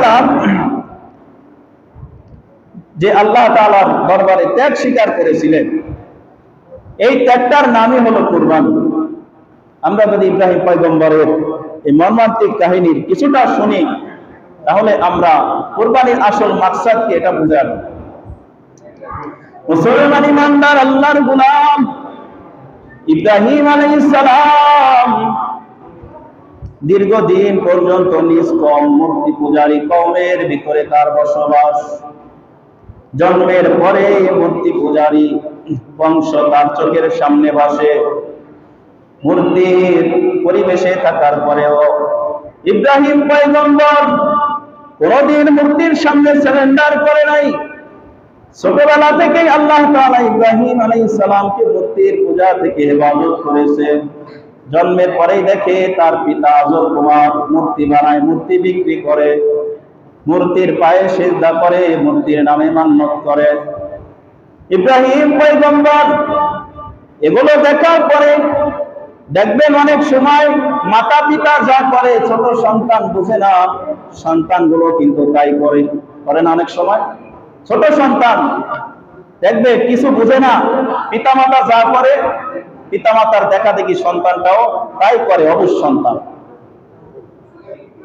সালাম যে আল্লাহ তাআলার দরবারে ত্যাগ স্বীকার করেছিলেন, এই ত্যাগটার নামই হলো কুরবানি। আমরা যদি ইব্রাহিম পয়গম্বরের এই মর্মান্তিক কাহিনীর কিছুটা শুনি, তাহলে আমরা কুরবানির আসল মাকসাদকে এটা বুঝার মুসলমান ইমানদার, আল্লাহর গুলাম, ইব্রাহিম আলাইহিস সালাম দীর্ঘদিন পর্যন্ত নিজ কম মূর্তি পূজারী কমের ভিতরে তার বসবাস। জন্মের পরে মূর্তি পূজারী বংশ তার চোখের সামনে বসে মূর্তির পরিবেশে থাকার পরেও ইব্রাহিম পয়গম্বর কোনদিন মূর্তির সামনে সারেন্ডার করে নাই। ছোটবেলা থেকেই আল্লাহ তাআলা ইব্রাহিম আলাইহিস সালামকে মূর্তির পূজা থেকে হেফাজত করেছে জন্মের পরেই দেখে তার পিতা আজর কুমার মূর্তি বানায়, মূর্তি বিক্রি করে। মূর্তির পায়ে সিদ্ধা করে, মূর্তির নামে মান্যত করে। ইব্রাহিম পয়গম্বর, এগুলো দেখার পরে দেখবেন অনেক সময় মাতা পিতা যা করে, ছোট সন্তান বুঝে না, সন্তানগুলো কিন্তু তাই করে করে না অনেক সময়। ছোট সন্তান, দেখবে কিছু বুঝে না পিতা মাতা যা করে পিতামাতার দেখা দেখি সন্তানটাও তাই করে, অবশ্য সন্তান।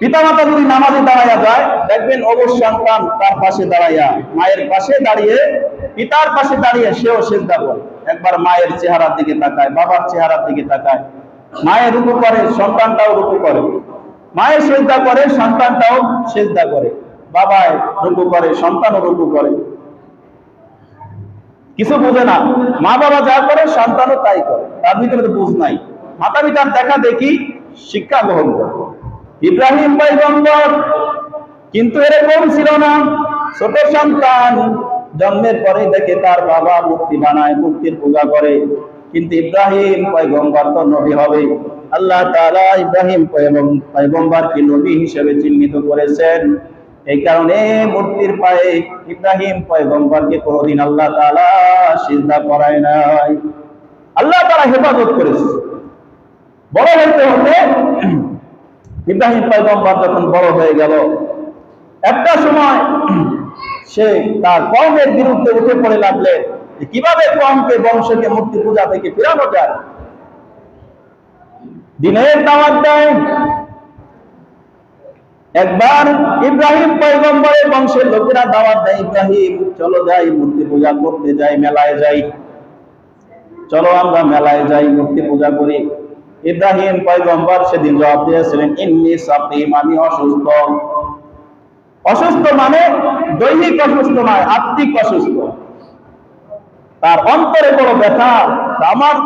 পিতামাতা যদি নামাজে দাঁড়াইয়া যায়, দেখবেন অবশ্য সন্তান তার পাশে দাঁড়াইয়া, মায়ের পাশে দাঁড়িয়ে, পিতার পাশে দাঁড়িয়ে সেও সেজদা করে। একবার মায়ের চেহারার দিকে তাকায়, বাবার চেহারার দিকে তাকায়। মায়ের রূপু করে, সন্তানটাও রূপু করে। মায়ের সেজদা করে, সন্তানটাও সেজদা করে। বাবায় রূপু করে, সন্তানও রূপু করে। কিছু বুঝে না। মা বাবা যা করে, সন্তানও তাই করে। তার ভিতরে তো বুঝ নাই। মাতা পিতার দেখা দেখি, শিক্ষা গ্রহণ করে। ইব্রাহিম পয়গম্বর কিন্তু এরকম ছিল না। ছোট সন্তান জন্মের পরে দেখে তার বাবা মূর্তি বানায়, মূর্তির পূজা করে। কিন্তু ইব্রাহিম পয়গম্বর তো নবী হবে। আল্লাহ তাআলা ইব্রাহিম পয়গম্বরকে নবী হিসেবে চিহ্নিত করেছেন। এই কারণে মূর্তির পায়ে ইব্রাহিম পয়গম্বরকে কোনোদিন আল্লাহ তাআলা সিজদা করায় নাই। আল্লাহ তাআলা হেফাজত করেছে। বড় হতে হতে ইব্রাহিম পয়গম্বর যখন বড় হয়ে গেল, একটা সময় সে তার কমের বিরুদ্ধে উঠে পড়ে লাগলে কীভাবে কমকে বংশকে, মূর্তি পূজা থেকে ফেরানো যায়? দিনের দাওয়াত দেয় একবার ইব্রাহিম পয়গম্বরের বংশের লোকেরা দাওয়াত দেয়, ইব্রাহিম, চলো যাই, মূর্তি পূজা করতে যাই, মেলায় যাই। চলো আমরা মেলায় যাই, মূর্তি পূজা করি। ইব্রাহিম পয়গম্বর সেদিন জবাব দিয়েছিলেন, ইন্নি সাকিম, আমি অসুস্থ। অসুস্থ মানে দৈহিক অসুস্থ নয়, আত্মিক অসুস্থ। তার অন্তরে বড় ব্যথা আমার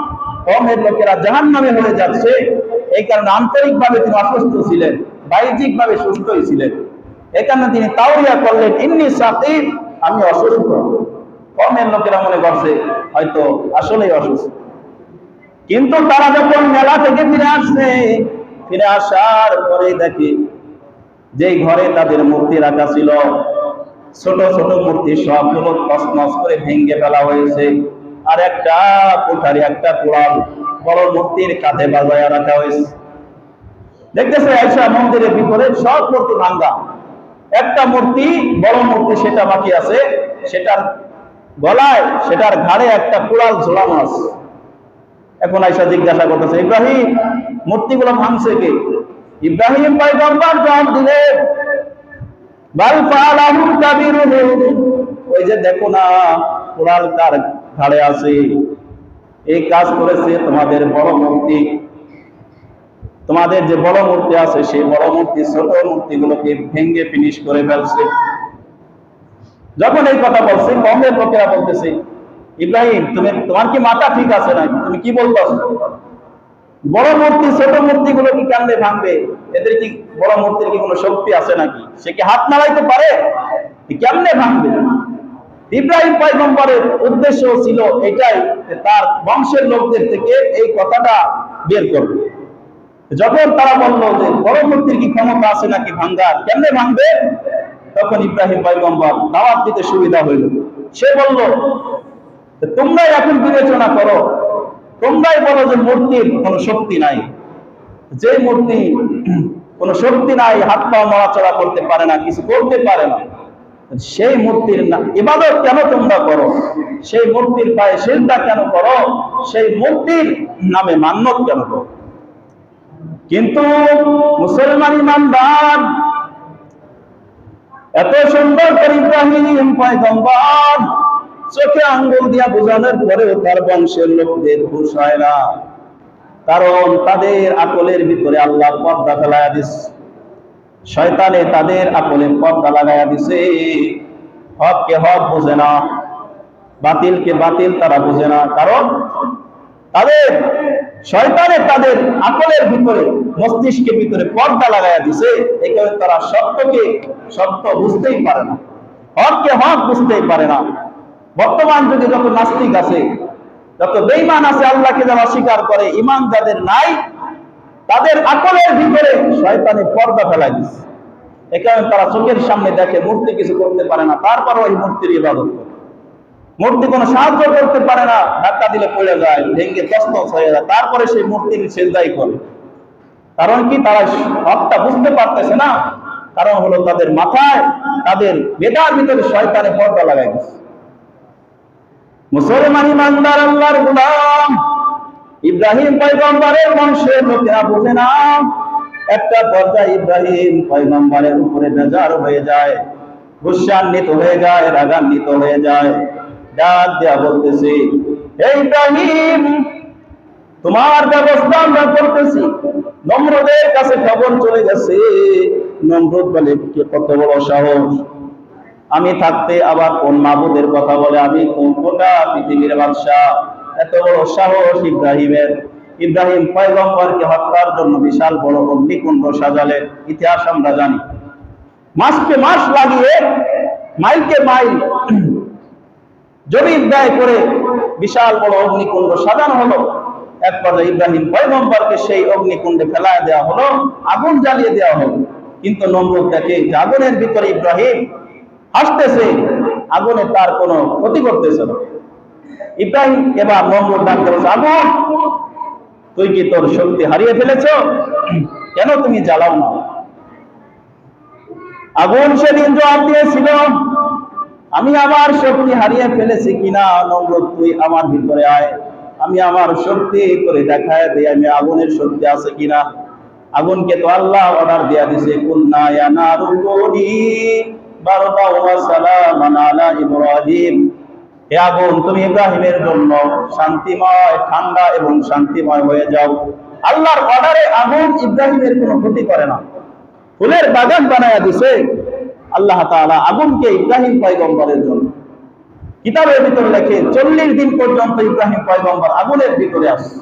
কমের লোকেরা জাহান নামে হয়ে যাচ্ছে। এই কারণে আন্তরিক ভাবে তিনি অসুস্থ ছিলেন। বাহ্যিক ভাবে সুস্থই ছিলেন। এখানে তিনি তাওরিয়া করলেন, ইন্নি সাকিম আমি অসুস্থ। কমের লোকেরা মনে করছে, হয়তো আসলেই অসুস্থ। কিন্তু তারা যখন মেলা থেকে ফিরে আসছে, ফিরে আসার পরে দেখে যে ঘরে তাদের মূর্তি রাখা ছিল, ছোট ছোট মূর্তি সবগুলো তসমস করে ভেঙে ফেলা হয়েছে। আর একটা কোঠারি, একটা কোড়াল বড় মূর্তির কাঁধে বাজায় রাখা হয়েছে। দেখতেছে আয়সা মন্দিরের ভিতরে সব মূর্তি ভাঙ্গা। একটা মূর্তি, বড় মূর্তি সেটা বাকি আছে, সেটার গলায়, সেটার ঘাড়ে একটা কুড়াল ঝোলানো আছে। এখন আইসা জিজ্ঞাসা করতেছে, ইব্রাহিম, মূর্তিগুলো ভাঙছে কে? ইব্রাহিম পয়গম্বর জবাব ফালাহু ওই যে দেখো না, কুড়াল কার ঘাড়ে আছে। এই কাজ করেছে তোমাদের বড় মূর্তি। তোমাদের যে বড় মূর্তি আছে, সেই বড় মূর্তি, ছোট মূর্তিগুলোকে ভেঙ্গে ফিনিশ করে ফেলছে। যখন এই কথা বলছে কমের লোকেরা বলতেছে, ইব্রাহিম, তুমি, তোমার কি মাথা ঠিক আছে নাকি? তুমি কি বলতেছো বড় মূর্তি, ছোট মূর্তি গুলো কি কেমনে ভাঙবে? এদের কি, বড় মূর্তির কি কোনো শক্তি আছে নাকি? সে কি হাত নাড়াইতে পারে? কেমনে ভাঙবে? ইব্রাহিম পয়গম্বরের উদ্দেশ্য ছিল এটাই তার বংশের লোকদের থেকে এই কথাটা বের করবে। যখন তারা বলল যে বড় মূর্তির কি ক্ষমতা আছে নাকি ভাঙ্গার, কেমনে ভাঙবে? তখন ইব্রাহিম পয়গম্বর দাওয়াত দিতে সুবিধা হইল। সে বলল, যে তোমরাই এখন বিবেচনা করো, তোমরাই বলো যে মূর্তির কোনো শক্তি নাই। যে মূর্তি কোনো শক্তি নাই, হাত পা নড়াচড়া করতে পারে না, কিছু করতে পারে না, সেই মূর্তির না, ইবাদত কেন তোমরা করো? সেই মূর্তির পায়ে সেজদা কেন করো? সেই মূর্তির নামে মান্যত কেন করো? কিন্তু মুসলমান ইমানদার, এত সুন্দর করে ইব্রাহিম চোখে আঙ্গুল দিয়া বোঝানোর পরেও তার বংশের লোকদের হুশ হয় না। কারণ তাদের আকলের ভিতরে আল্লাহ পর্দা ফেলাইয়া দিস শয়তানে তাদের আকলে পর্দা লাগাইয়া দিছে। হককে হক বোঝে না, বাতিলকে বাতিল তারা বোঝে না। কারণ তাদের শয়তানে তাদের আকলের ভিতরে, মস্তিষ্কের ভিতরে পর্দা লাগাইয়া দিছে এই তারা সত্যকে সত্য বুঝতেই পারে না। হককে হক বুঝতেই পারে না। বর্তমান যুগে যত নাস্তিক আছে, যত বেঈমান আছে, আল্লাহকে যারা অস্বীকার করে ইমান যাদের নাই, তাদের আকলের ভিতরে শয়তানি পর্দা ফেলাই দিচ্ছে এ কারণে তারা চোখের সামনে দেখে মূর্তি কিছু করতে পারে না, তারপরও ওই মূর্তির ইবাদত করে। মূর্তি কোনো সাহায্য করতে পারে না, ধাক্কা দিলে পড়ে যায় ভেঙ্গে তস্তস হয়ে যায়, তারপরে সেই মূর্তির সেজদাই করে। কারণ কি? তারা হকটা বুঝতে পারতেছে না। কারণ হলো তাদের মাথায়, তাদের বেদার ভিতরে শয়তানে পর্দা লাগাই দিচ্ছে মুসলমান ইমানদার, আল্লাহর ইব্রাহিম পয়গম্বরের লোকেরা বোঝে না। একটা পর্যায়ে ইব্রাহিম পয়গম্বরের উপরে বেজার হয়ে যায় গুসান্বিত হয়ে যায়, রাগান্বিত হয়ে যায়। ডাক দেয়া বলতেছে তোমার ব্যবস্থা আমরা করতেছি। নম্রদের কাছে খবর চলে গেছে। নম্রদ বলে কত বড় সাহস। আমি থাকতে আবার কোন মাবুদের কথা বলে আমি কোন গোটা পৃথিবীর বাদশাহ? এত বড় সাহস ইব্রাহিমের। ইব্রাহিম পয়গম্বরকে হত্যার জন্য বিশাল বড় অগ্নিকুণ্ড সাজালেন। ইতিহাস আমরা জানি। মাসকে মাস লাগিয়ে, মাইলকে মাইল জমির ব্যয় করে বিশাল বড় অগ্নিকুণ্ড সাজানো হলো। এক পর্যায়ে ইব্রাহিম পয়গম্বরকে সেই অগ্নিকুণ্ডে ফেলায় দেওয়া হলো, আগুন জ্বালিয়ে দেওয়া হলো। কিন্তু নমরুদ দেখে আগুনের ভিতরে ইব্রাহিম হাসতেছে, আগুনে তার কোনো ক্ষতি করতেছে না। ইব্রাহিম এবার নমরুদ ডাকতে বলছে আগুন, তুই কি তোর শক্তি হারিয়ে ফেলেছ? কেন তুমি জ্বালাও না? আগুন সেদিন জবাব দিয়েছিল আমি আমার শক্তি হারিয়ে ফেলেছি কিনা নমরুদ তুই আমার ভিতরে আয়। আমি আমার শক্তি করে দেখায় দিই আমি আগুনের শক্তি আছে কিনা। আগুনকে তো আল্লাহ অর্ডার দেয়া দিছে কুন্না ইয়া নারু কুনি বারকা ওয়া সালামান আলা হে আগুন, তুমি ইব্রাহিমের জন্য শান্তিময়, ঠান্ডা এবং শান্তিময় হয়ে যাও। আল্লাহর অর্ডারে আগুন ইব্রাহিমের কোনো ক্ষতি করে না। ফুলের বাগান বানায়া দিছে। আল্লাহ তাআলা আগুনকে ইব্রাহিম পয়গম্বরের জন্য। কিতাবের ভিতরে লেখে, চল্লিশ দিন পর্যন্ত ইব্রাহিম পয়গম্বর আগুনের ভিতরে আসে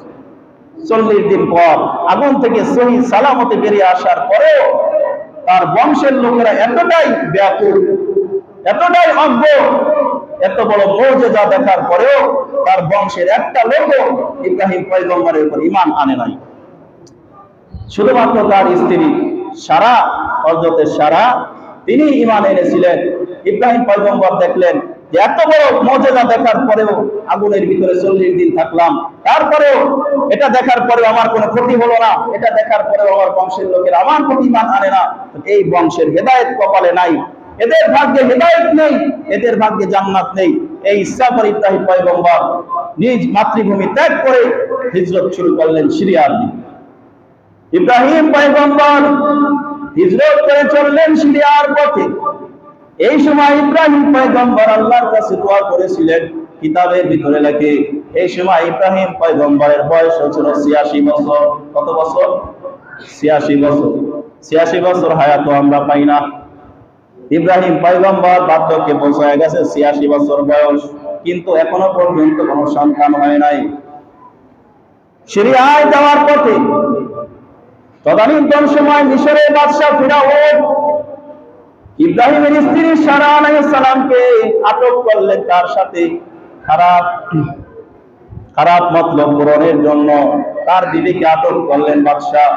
চল্লিশ দিন পর আগুন থেকে সহি সালামতে বেরিয়ে আসার পরেও তার বংশের লোকেরা এতটাই ব্যাকুল, এতটাই অজ্ঞ, এত বড় মৌজেজা দেখার পরেও তার বংশের একটা লোকও ইব্রাহিম পয়গম্বরের উপর ইমান আনে নাই। শুধুমাত্র তার স্ত্রী সারা হজরতের সারা তিনি ইমান এনেছিলেন। ইব্রাহিম পয়গম্বর দেখলেন এত বড় মর্যাদা দেখার পরেও আগুনের ভিতরে চল্লিশ দিন থাকলাম। তারপরেও এটা দেখার পরেও আমার কোনো ক্ষতি হলো না। এটা দেখার পরেও আমার বংশের লোকের আমার প্রতি ইমান আনে না। এই বংশের হেদায়েত কপালে নাই। এদের ভাগ্যে হেদায়ত নেই, এদের ভাগ্যে জান্নাত নেই। এই ইচ্ছা করে ইব্রাহিম পয়গম্বর নিজ মাতৃভূমি ত্যাগ করে হিজরত শুরু করলেন সিরিয়ার ইব্রাহিম পয়গম্বর হিজরত করে চললেন সিরিয়ার পথে। এই সময় ইব্রাহিম পয়গম্বর আল্লাহর কাছে দোয়া করেছিলেন, কিতাবের ভিতরে লেখে, এই সময় ইব্রাহিম পয়গম্বরের বয়স হচ্ছিল ছিয়াশি বছর। কত বছর? ছিয়াশি বছর। ছিয়াশি বছর হায়াত আমরা পাই না। ইব্রাহিম পয়গম্বর বার্ধক্যে পৌঁছায় গেছে, ছিয়াশি বছর বয়স। কিন্তু এখনও পর্যন্ত কোনো সন্তান হয় নাই। সিরিয়ায় যাওয়ার পথে তদানীন্তন সময় মিশরের বাদশাহ ফিরাউন ইব্রাহিমের স্ত্রী সারা সালামকে আটক করলেন তার সাথে। খারাপ খারাপ মতলব পূরণের জন্য তার দিদিকে আটক করলেন বাদশাহ।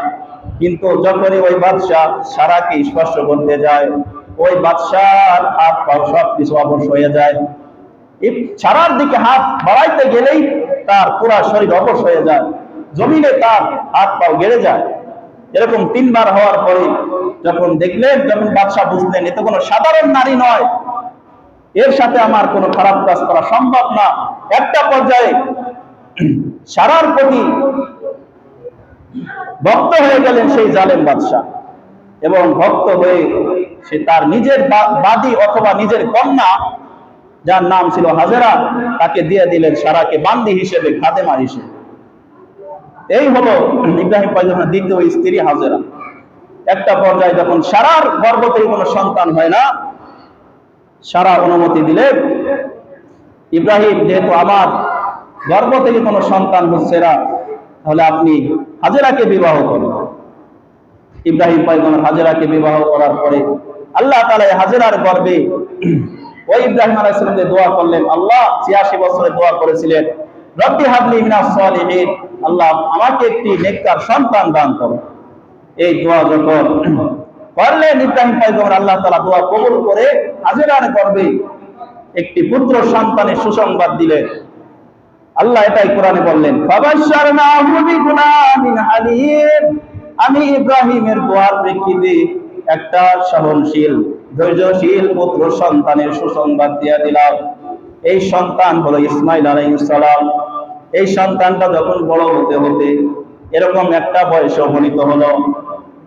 কিন্তু যখনই ওই বাদশাহ সারাকে স্পর্শ করতে যায়, ওই বাদশার হাত পাও সব কিছু অবশ হয়ে যায়। সারার দিকে হাত বাড়াইতে গেলেই তার পুরা শরীর অবশ হয়ে যায়। জমিনে তার হাত পাও গেড়ে যায়। এরকম তিনবার হওয়ার পরে যখন দেখলেন, যখন বাদশাহ বুঝলেন, এ তো কোনো সাধারণ নারী নয়। এর সাথে আমার কোনো খারাপ কাজ করা সম্ভব না। একটা পর্যায়ে সারার প্রতি ভক্ত হয়ে গেলেন সেই জালেম বাদশাহ এবং ভক্ত হয়ে সে তার নিজের বাদী অথবা নিজের কন্যা, যার নাম ছিল হাজেরা, তাকে দিয়ে দিলেন সারাকে বান্দি হিসেবে, খাদেমা হিসেবে। এই হলো ইব্রাহিম পয়গম্বরের দ্বিতীয় স্ত্রী হাজেরা। একটা পর্যায়ে যখন সারার গর্ভ থেকে কোনো সন্তান হয় না, সারা অনুমতি দিলেন ইব্রাহিম, যেহেতু আমার গর্ভ থেকে কোনো সন্তান হচ্ছে না, তাহলে আপনি হাজেরাকে বিবাহ করুন। ইব্রাহিম পয়গম্বর হাজেরাকে বিবাহ করার পরে আল্লাহ এই হাজেরার গর্বে ওই ইব্রাহিম আলাইহিস যে দোয়া করলেন। আল্লাহ 86 বছরে দোয়া করেছিলেন। রব্বি হাবলি মিনাস সালিহিন। আল্লাহ আমাকে একটি নেককার সন্তান দান করো এই দোয়া করলেন ইব্রাহিম আল্লাহ তাআলা দোয়া কবুল করে হাজেরার গর্ভে একটি পুত্র সন্তানের সুসংবাদ দিলেন। আল্লাহ এটাই কোরআনে বললেন আমি ইব্রাহিমের দোয়ার প্রেক্ষিতে একটা সহনশীল, ধৈর্যশীল পুত্র সন্তানের সুসংবাদ দিয়ে দিলাম। এই সন্তান হলো ইসমাইল আলাইহিস সালাম। এই সন্তানটা যখন বড় হতে হতে এরকম একটা বয়সে উপনীত হলো।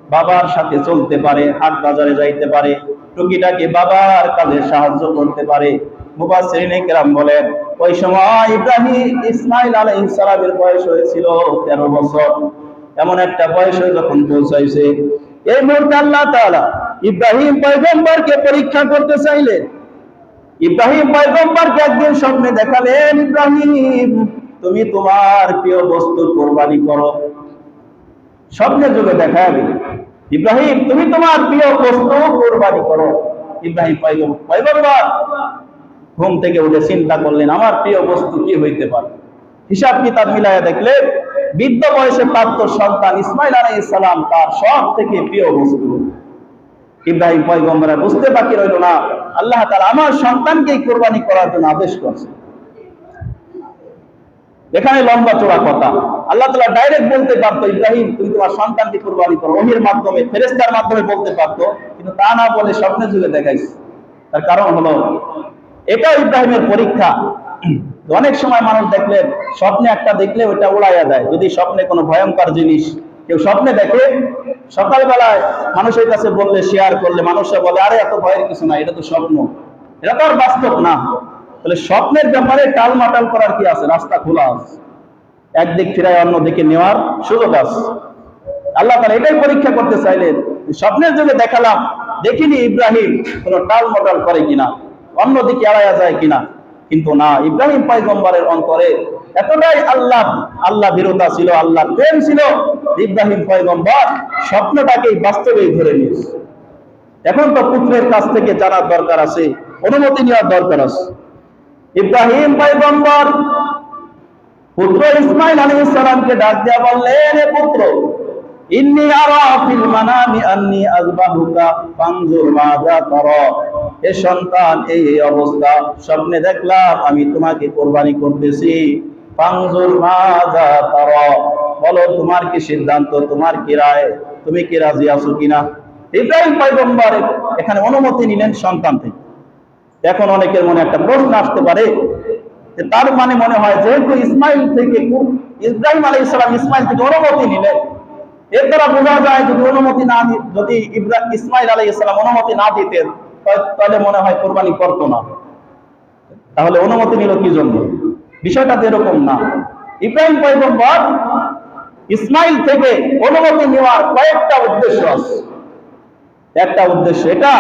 বাবার সাথে চলতে পারে, হাট বাজারে যাইতে পারে, টুকিটাকি বাবার কাজে সাহায্য করতে পারে। মুবাসসিরিনে কেরাম বলেন, ওই সময় ইব্রাহিম ইসমাইল সালামের বয়স হয়েছিল 13 বছর। এমন একটা বয়সে যখন পৌঁছাইছে। এই মুহূর্তে আল্লাহ তাআলা ইব্রাহিম পয়গম্বরকে পরীক্ষা করতে চাইলেন। ইব্রাহিম পয়গম্বরকে একদিন স্বপ্নে দেখালেন, ইব্রাহিম, তুমি তোমার প্রিয় বস্তু কোরবানি করো। স্বপ্নের যুগে দেখা দিল ইব্রাহিম, তুমি তোমার প্রিয় বস্তু কোরবানি করো। ইব্রাহিম পয়গম্বর ঘুম থেকে উঠে চিন্তা করলেন, আমার প্রিয় বস্তু কি হইতে পারে? হিসাব কিতাব মিলাইয়া দেখলেন, বৃদ্ধ বয়সে প্রাপ্ত সন্তান ইসমাইল আলাইহিস সালাম তার সব থেকে প্রিয় বস্তু। ইব্রাহিম পয়গম্বরা বুঝতে বাকি রইল না। আল্লাহ তাআলা আমার সন্তানকে কোরবানি করার জন্য আদেশ করছে। এখানে লম্বা চোরা কথা। আল্লাহ তাআলা ডাইরেক্ট বলতে পারতো, ইব্রাহিম, তুমি তোমার সন্তানকে কোরবানি করো। ওহির মাধ্যমে ফেরেস্তার মাধ্যমে বলতে পারতো, কিন্তু তা না বলে স্বপ্নের যুগে দেখাইছে। তার কারণ হলো এটা ইব্রাহিমের পরীক্ষা। অনেক সময় মানুষ দেখলেন স্বপ্নে একটা দেখলে ওটা উড়াইয়া দেয়। যদি স্বপ্নে কোনো ভয়ঙ্কর জিনিস কেউ স্বপ্নে দেখে, সকালবেলায় মানুষের কাছে বললে শেয়ার করলে, মানুষরা বলে, আরে, এত ভয়ের কিছু না এটা তো স্বপ্ন। এটা তো আর বাস্তব না। তাহলে স্বপ্নের ব্যাপারে টালমাটাল করার কি আছে? রাস্তা খোলা আছে। একদিক ফিরায় অন্য দিকে নেওয়ার সুযোগ আছে। আল্লাহ তাআলা এটাই পরীক্ষা করতে চাইলেন স্বপ্নের যুগে দেখালাম, দেখিনি ইব্রাহিম কোনো টাল মটাল করে কিনা, অন্যদিকে এড়াইয়া যায় কিনা। কিন্তু না, ইব্রাহিম পয়গম্বরের অন্তরে এতটাই আল্লাহ আল্লাহ বিরোধা ছিল আল্লাহ প্রেম ছিল, ইব্রাহিম পয়গম্বর স্বপ্নটাকেই বাস্তবেই ধরে নিয়েছে। এখন তো পুত্রের কাছ থেকে জানার দরকার আছে, অনুমতি নেওয়ার দরকার আছে। ইব্রাহিম পয়গম্বর পুত্র ইসমাইল আলাইহিস সালামকে ডাক দিয়া বললেন পুত্র, ইন্নি আরা ফিল মানামি আন্নী আযবাহুকা, ফানজুর মাযা তারা। হে সন্তান, এই এই অবস্থা। স্বপ্নে দেখলাম, আমি তোমাকে কোরবানি করতেছি। বলো, তোমার কি সিদ্ধান্ত? তোমার কি রায়? তুমি কি রাজি আছো কিনা? ইব্রাহিম পয়গম্বর এখানে অনুমতি নিলেন সন্তান থেকে। এখন অনেকের মনে একটা প্রশ্ন আসতে পারে তার মানে মনে হয় যেহেতু ইসমাইল থেকে ইব্রাহিম আলী ইসলাম ইসমাইল থেকে অনুমতি নিলেন, এর দ্বারা বোঝা যায় যদি অনুমতি না যদি ইসমাইল আলী ইসলাম অনুমতি না দিতেন তাহলে মনে হয় কোরবানি করতো না। তাহলে অনুমতি নিল কি জন্য? বিষয়টা তো এরকম না। ইব্রাহিম পয়গম্বর ইসমাইল থেকে অনুমতি নেওয়ার কয়েকটা উদ্দেশ্য আছে। একটা উদ্দেশ্য এটা